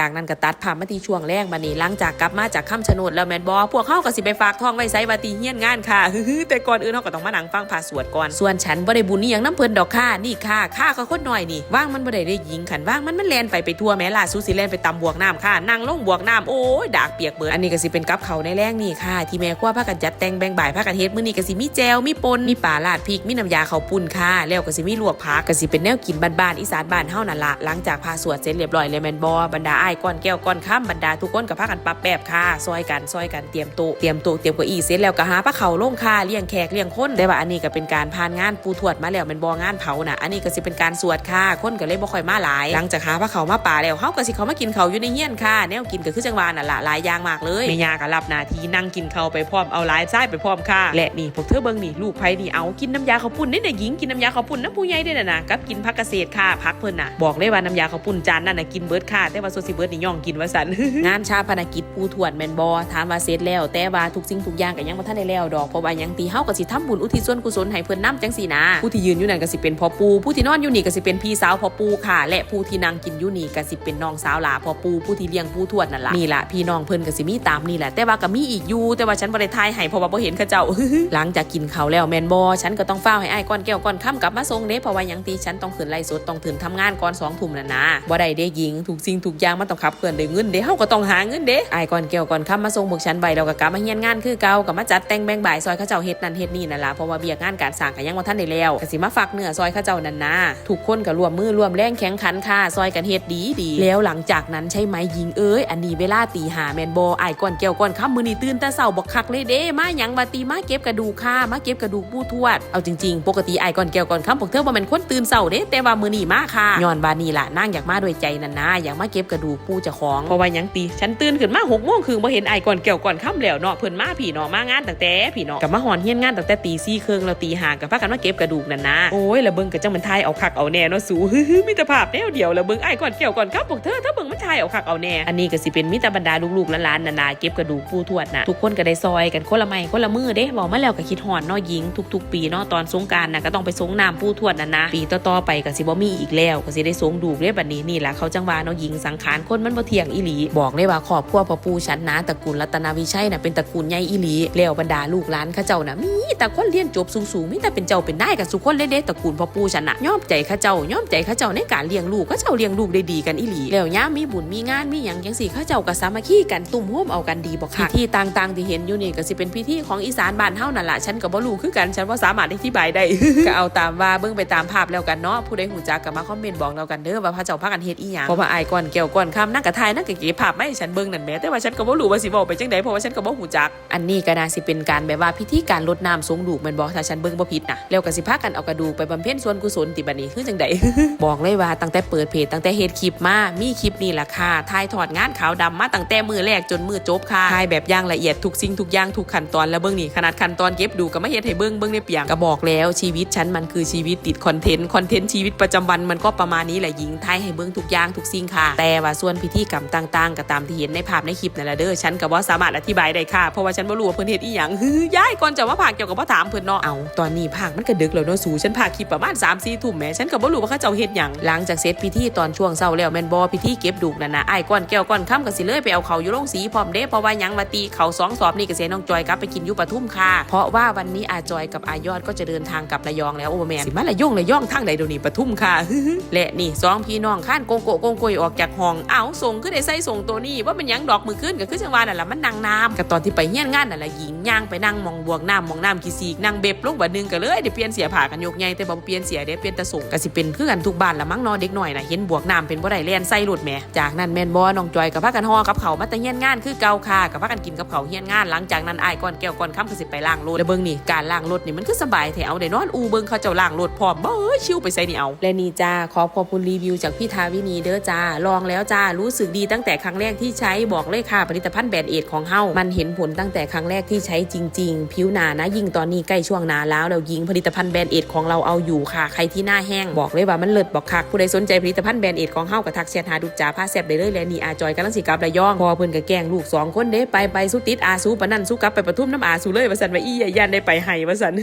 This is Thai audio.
จากนั้นก็ตัดภาพมาที่ช่วงแรกมานี่หลังจากกลับมาจากคำชะโนดแล้วแมนบอพวกเขาก็สิไปฝากทองไว้ไซวาตีเฮียนงานค่ะแต่ก่อนอื่นเขาก็ต้องมานั่งฟังผ่าสวดก่อนส่วนฉันบ่ได้บุญนี่ยังน้ำเพลินดอกค่ะนี่ค่ะค่าก็คนหน่อยนี่ว่างมันบ่ได้ได้ยิงขันว่างมันมันแลนไปไปทั่วแม่ล่ะสูสิแลนไปตำบวกน้ำค่ะนั่งลงบวกน้ำโอ้ยดากเปียกเบิดอันนี้ก็สิเป็นกับเขาในแรงนี่ค่ะ ที่แม่ครัวพากันจัดแต่งแบ่งบ่ายพากันเฮ็ดมื้อนี้ก็สิมีแจวมีปนมีปลาลาดพริกมีน้ำยาข้าวปุ้นค่ะแล้วก็สิมีลวกผักก็สิเป็นแนวกินบ้านๆอีสานบ้านเฮานั่นล่ะหลังจากพาสวดเสร็จเรียบร้อยเลยแมนบ่บรรดาอ้ายก้อนแก้วก้อนค้ำบรรดาทุกคนก็พากันปรับแบบค่ะซอยกันซอยกันเตรียมโต๊ะเตรียมโต๊ะเตรียมเก้าอี้เสร็จแล้วก็หาพระเขาลงค่ะเลี้ยงแขกเลี้ยงคนแต่ว่าอันนี้ก็เป็นการผ่านงานปูทวดมาแล้วแมันบ่งานเผาน่ะอันนี้ก็สิเป็นการสวดค่ะคนก็เลยบ่ค่อยมาหลายหลังจากหาพระเขามาป่าแล้วเฮาก็สิเขามากินเขาอยู่ในเฮียนค่ะแนวกินก็คือจังหวะนั่นล่ะหลายอย่างมากเลยแม่ยาก็รับหน้าที่นั่งกินเขาไปพร้อมเอาหลายไส้ไปพร้อมค่ะและนี่พวกเธอเบิ่งนี่ลูกไผนี่เอากินน้ำยาข้าวปุ้นนี่น่ะหญิงกินน้ำยาข้าวปุ้นน้ำผู้ใหญ่ได้น่ะนะกับกินผักเกษตรค่ะพักเพิ่นน่ะบอกเลยว่าน้ำยาข้าวปุ้นจานนั่นน่ะกินเบิดค่ะแต่ว่าโซซิบร์ดนี่ย่องกินว่าสันงานชาพนกิจปูทวดแมนบอถามว่าเสร็จแล้ว แต่ว่าทุกสิ่งทุกอย่างก็ยังบ่ทันได้แล้วดอกเพราะว่ายังตีเฮาก็สิทำบุญอุทิศส่วนกุศลให้เพิ่นนำจังซี่นะผู้ที่ยืนอยู่นั่นก็สิเป็นพ่อปูผู้ที่นอนอยู่นี่ก็สิเป็นพี่สาวพ่อปูค่ะ และผู้ที่นั่งกินอยู่นี่ก็สิเป็นน้องสาวหลาพ่อปูผู้ที่เลี้ยงปูทวดนั่นล่ะนี่ล่ะพี่น้องเพิ่นก็สิมีตามนี่แหละแต่ว่าก็มีอีกอยู่แต่ว่าฉันบ่ได้ทายให้เพราะว่าบ่เห็นเขาเจ้าหลังจากกินข้าวแล้วแมนบอฉันก็ต้องเฝ้าให้อ้ายก้อนแก้วก้อนค่ำกลับมาส่งเด้เพราะว่ายังตีฉันต้องขึ้นไล่สดต้องถึงทำงานก่อนสองทุ่มน่ะนะบ่ได้เด้หญิงถูกสิ่งถูกอย่างมันต้องขับเคลื่อนด้วยเงินเด้เฮาก็ต้องหาเงินเด้ไอ้ก้อนแก้วก้อนค่ำมาส่งพวกฉันไว้แล้วก็กลับมาเฮียนงานคือเก่าก็มาจัดแต่งแบ่งบ่ายซอยเขาเจ้าเฮ็ดนั่นเฮ็ดนี่นั่นล่ะเพราะว่าเบียกงานการสร้างก็ยังบ่ทันได้แล้วก็สิมาฝากเนื้อซอยเขาเจ้านั่นนะทุกคนก็ร่วมมือร่วมแรงแข่งขันค่ะซอยกันเฮ็ดดีดีแล้วหลังจากนั้นใช่ไหมหญิงเอ้ยอันนี้เวลาตีหาแมนบออ้ก้อนแก้วก้อนค่ำมื้อนี้ตื่นแต่เช้าบักคักเลยเด้มาหยังมาตีมาเก็บกระดูกค่ะมาเก็บกระดูกปูทวดเอาจริงๆ ปกติไอ้ก้อนแก้วก้อนค่ำพวกเธอบ่แม่นคนตื่นเช้าเด้แต่ว่ามื้อนี้มาค่ะย้อนบานี่ล่ะนางอยากมาด้วยใจนั่นนะอยากมาเก็บกระดูกปูเจ้าของเพราะว่ายังตีฉันตื่นขึ้นมา6โมงครึ่งบ่เห็นไอ้ก้อนแก้วก้อนค่ำแล้วเนาะเพิ่นมาพี่เนาะมางานตั้งแต่พี่เนาะกับมาหอนเฮียนงานตั้งแต่ตี4ครึ่งแล้วตีห้างก็พากันมาเก็บกระดูกนั่นนะโอ้ยล้วเบิงก็จังมันทายเอาคักเอาแน่เนาะสูฮึ่มีแต่ภาพแนวเดียวล้วเบิ่งอ้ก้อนแก้วก้อนค่ำพวกเธอถ้าเบิงมันทายเอาคักเอาแน่อันนี้ก็สิเป็นมิตรบรรดาลูกๆหลานๆนานาเก็บกระดูกปูทวดน่ะทุกคนก็ได้ซอยกันคนละไม้คนละมือเด้บอกมาแล้วก็คิดหอนเนาะหญิงทุก ๆ ปีเนาะตอนสงการน่ะก็ต้องไปสงน้ำปูทวดน่ะนะปีต่อๆไปก็สิบ่มีอีกแล้วก็สิได้สงดูกเรียบัดนี้นี่แหละเขาจังว่าเนาะหญิงสังขารคนมันบ่เที่ยงอีหลี บอกเลยว่าครอบครัวพ่อปู่ฉันนะตระกูลรัตนาวิชัยน่ะเป็นตระกูลใหญ่อีหลีแล้วบรรดาลูกหลานเขาเจ้าน่ะมีแต่คนเรียนจบสูงๆมีแต่เป็นเจ้าเป็นนายกันสุคนเลยเด้ตระกูลพ่อปู่ฉันน่ะยอมใจเขาเจ้ายอมใจเขาเจ้าในการเลี้ยงลูกเขาเจ้าเลี้ยงลูกได้ดีกันอีหลีแล้วย่ามีบุญมีงานมีหยังจังสี่เขาเจ้าก็สามัคคีกันตุ่มโฮมเอากันดีบ่ค่ะพิธีต่างๆที่เห็นอยู่นี่ก็สิเป็นพิธีของอีสานบ้านเฮานั่นล่ะฉันก็บ่รู้คือกันฉันว่าสามารถอธิบายได้ก็เอาตามว่าเบิ่งไปตามภาพแล้วกันเนาะผู้ใดหูจักก็มาคอมเมนต์บอกเรากันเด้อว่าพระเจ้าพากันเฮ็ดอีหยังเพราะว่าอายก่อนเกี่ยวก่อนคำนั่งกระทายนั่งกะเก็บภาพไม่ฉันเบิ่งนั่นแหมแต่ว่าฉันก็บ่รู้ว่าสิบอกไปจังไดเพราะว่าฉันก็บ่หูจัก อันนี้ก็น่าสิเป็นการแบบว่าพิธีการรดน้ำสงดูกแม่นบ่ถ้าฉันเบิ่งบ่ผิดนะแล้วก็สิพากันเอากระดูกไปบำเพ็ญส่วนกุศลติบัดนี้คือจังไดบอกเลยว่าตั้งแต่เปิดเพจตั้งแต่เฮ็ดคลิปมามีคลิปนี่ล่ะค่ะถ่ายทอดงานขาวดำมาตั้งแต่มือแรกจนมือจบค่ะถ่ายแบบอย่างละเอียดทุกสิ่งทุกอย่างทุกขั้นตอนแล้วเบิ่งนี่ขนาดขั้นตอนเก็บดูก็ไมาเฮ็ดให้เบิ่งเบิ่งในเปียงก็บอกแล้วชีวิตฉันมันคือชีวิตติดคอนเทนต์คอนเทนต์ชีวิตประจำวันมันก็ประมาณนี้แหละหญิงถ่ายให้เบิ่งทุกอย่างทุกสิ่งค่ะแต่ว่าส่วนพิธีกรรมต่างๆก็ตามที่เห็นในภาพในคลิปนั่นแหละเด้อฉันก็บ่สามารถอธิบายได้ค่ะเพราะว่าฉันบ่รู้ว่าเพิ่นเฮ็ดอีหยังย้ายก่อนจะมาพากเกี่ยวกับบ่ถามเพิ่นเนาะเอาตอนนี้ภาคมันก็ดึกแล้วเนาะสูฉันพากคลิปประมาณ3-4ทุ่มแหมฉันก็บ่รู้ว่าเขาเจ้าเฮ็ดหยังหลังจากเสร็จพิธีตอนช่วงเช้าแล้วแม่นบ่พิธีเก็บดูกนั่นน่ะอ้ายก้อนแก้วก้อนค่ำก็สิเลยไปเอาเขาอยู่โรงสีพร้อมเด้เพราะว่าหยังมาตีเขาสองสอบนี่ก็เสียน้องจอยกลับไปกินอยู่ปทุมค่ะเพราะว่าวันนี้อาจอยกับอายอดก็จะเดินทางกลับระยองแล้วโอ้แม่สิมาระยองระยองทางใดเดี๋ยวนี้ปทุมค่ะและนี่สองพี่น้องข้านโกโกโกงโกยออกจากห้องเอาส่งขึ้นได้ใส่ส่งตัวนี้ว่ามันยังดอกมือขึ้นก็คือจังหวะนั่นแหละมันนางน้ำกับตอนที่ไปเฮี้ยนงานนั่นแหละหญิงย่างไปนั่งมองบวกน้ำมองน้ำกี่สีกนั่งเบ็บลงบัดหนึ่งก็เลยเดี๋ยวเปลี่ยนเสียผ่ากันยกใหญ่แต่บ่เปลี่ยนเสียเดี๋ยวเปลี่ยนตะส่งก็สิเป็นคือกันทุกบ้านละมั้งเนอเด็กหน่อยน่ะเห็นบวกน้ำเป็นบ่ได้แล่นใส่หลุดแหมจากนั้นแม่นบ่น้องจอยกับพากันห่อกับเขามาแต่เฮี้ยนงานคือเกาค่ะกับพากันกินกับเขาเฮี้ยนงานหลังจากนั้นไอ้ก่อนแก้วก่อนค่ำก็สิไปล้างรถแล้วเบิ่งนี่การล้างรถนี่มันคือสบายแถวได้นอนอูเบิ่งเขาเจ้าล้างรถพร้อมบ่เบ้ยชิวไปใส่นี่เอาและนี่จ้าขอขอบคุณรีวิวจากพี่ทาวินีเด้อจ้าลองแล้วจ้ารู้สึกดีตั้งแต่ครั้งแรกที่ใช้บอกเลยค่ะ ผลิตภัณฑ์แบรนด์เอทของเฮามันเห็นผลตั้งแต่ครั้งแรกที่ใช้จริง ๆ ผิวหนานะยิ่งตอนนี้ใกล้ช่วงหนาแล้วแล้วยิงผลิตภัณฑ์แบรนด์เอทของเราเอาอยู่ค่ะ ใครที่หน้าแห้งบอกเลยว่ามันเลิศบอกคักผู้ใดสนใจผลิตภัณฑ์แบรนด์เอทของเฮากับทักแชทหาดูจ้าผ้าแซบได้เลยและนี่อาจอยกำลังสิกับระยองพอเพิ่นก็แกล้งลูกสองคนเด้ไปไปสู้ติดอาสูปนั่นสู้กลับไปปทุมน้ำอาสูเลยว่าสันว่าอีอย่ายันได้ไปให้ว่าสัน